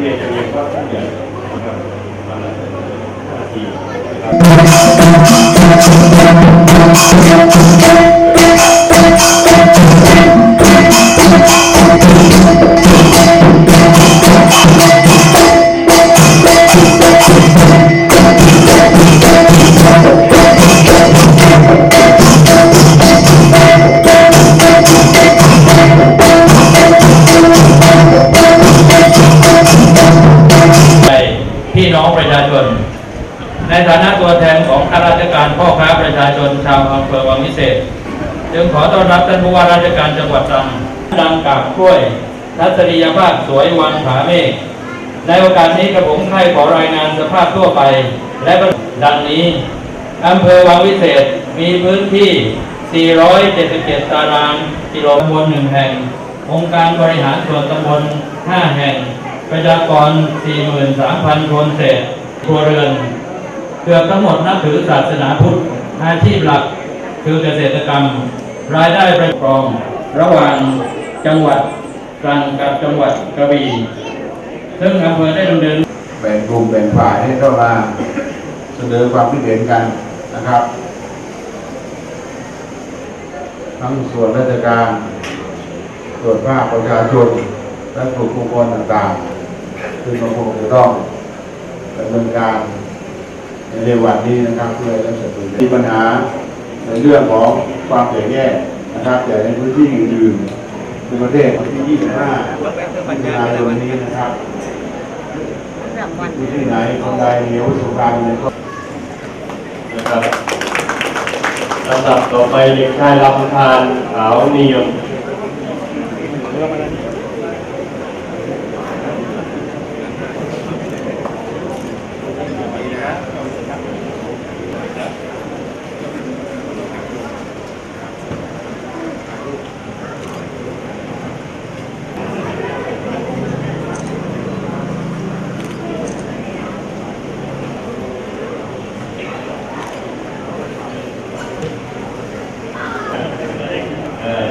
เรียนจะเรียนว่าผู้ใหญ่นะครับ ในฐานะตัวแทนของข้าราชการพ่อค้าประชาชนชาวอำเภอวังวิเศษ จึงขอต้อนรับท่านผู้ว่าราชการจังหวัดตรังดังกาบกล้วย ทัศนียภาพสวยวันผาเมฆในโอกาสนี้กระผมให้ขอรายงานสภาพทั่วไป และดังนี้อำเภอวังวิเศษมีพื้นที่ 477 ตารางกิโลตำบลหนึ่งแห่ง องค์การบริหารส่วนตำบล 5 แห่ง ประชากร 43,000 คนเศษครัวเรือน เกือบทั้งหมดนับถือศาสนาพุทธอาชีพหลักคือเกษตรกรรม รายได้ประกอบระหว่างจังหวัดตรังกับจังหวัดกระบี่ซึ่งอำเภอได้ดำเนินแบ่งกลุ่มแบ่งฝ่ายให้เข้ามาเสนอความคิดเห็นกันนะครับ ทั้งส่วนราชการส่วนภาคประชาชนและกลุ่มบุคคลต่างๆซึ่งเราคงจะต้องดำเนินการ ในเร็ววันนี้นะครับเพื่อให้รักษาตัวมีปัญหาในเรื่องของความแตกแยกนะครับแต่ในพื้นที่อื่นๆในประเทศวันที่ 25มีนาคมนี้นะครับอยู่ที่ไหนคนใดมีอาวุธสงครามในครอบนะครับลำดับต่อไปเด็กชายลำธารขาวนิยม เอ่อ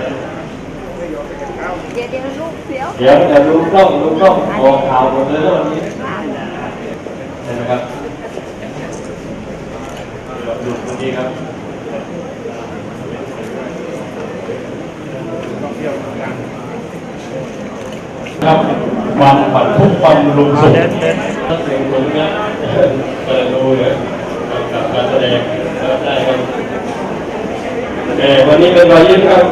เดี๋ยวเดี๋ยวลูก เสียวเดี๋ยวจะดูกล้องดูกล้องออกข่าวหมดเลยนะวันนี้ใช่ไหมครับดี๋ยวดูเมื่อกี้ครับครับวันปัดทุกควันลุงสุขถ้าเสียงผมนะเปิดดูเลยกับการแสดงได้ครับเออวันนี้เป็นรอยยิ้มครับ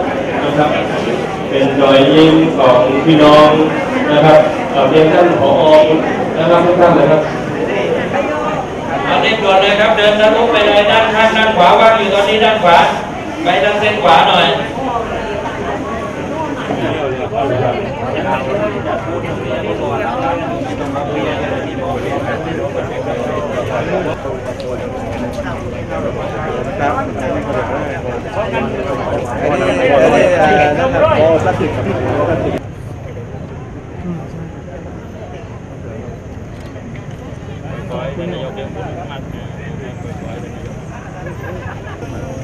นะครับ เป็นรอยยิ้มของพี่น้องนะครับเอาเพียงท่านผอนะครับทุกท่านเลยครับเอาเร่งด่วนเลยครับ เดินทะลุไปเลยด้านข้างด้านขวาว่างอยู่ตอนนี้ด้านขวา ไปทางเส้นขวาหน่อยพอพ ละสิบรับรถละสิบขอให้นยกเดินบนมา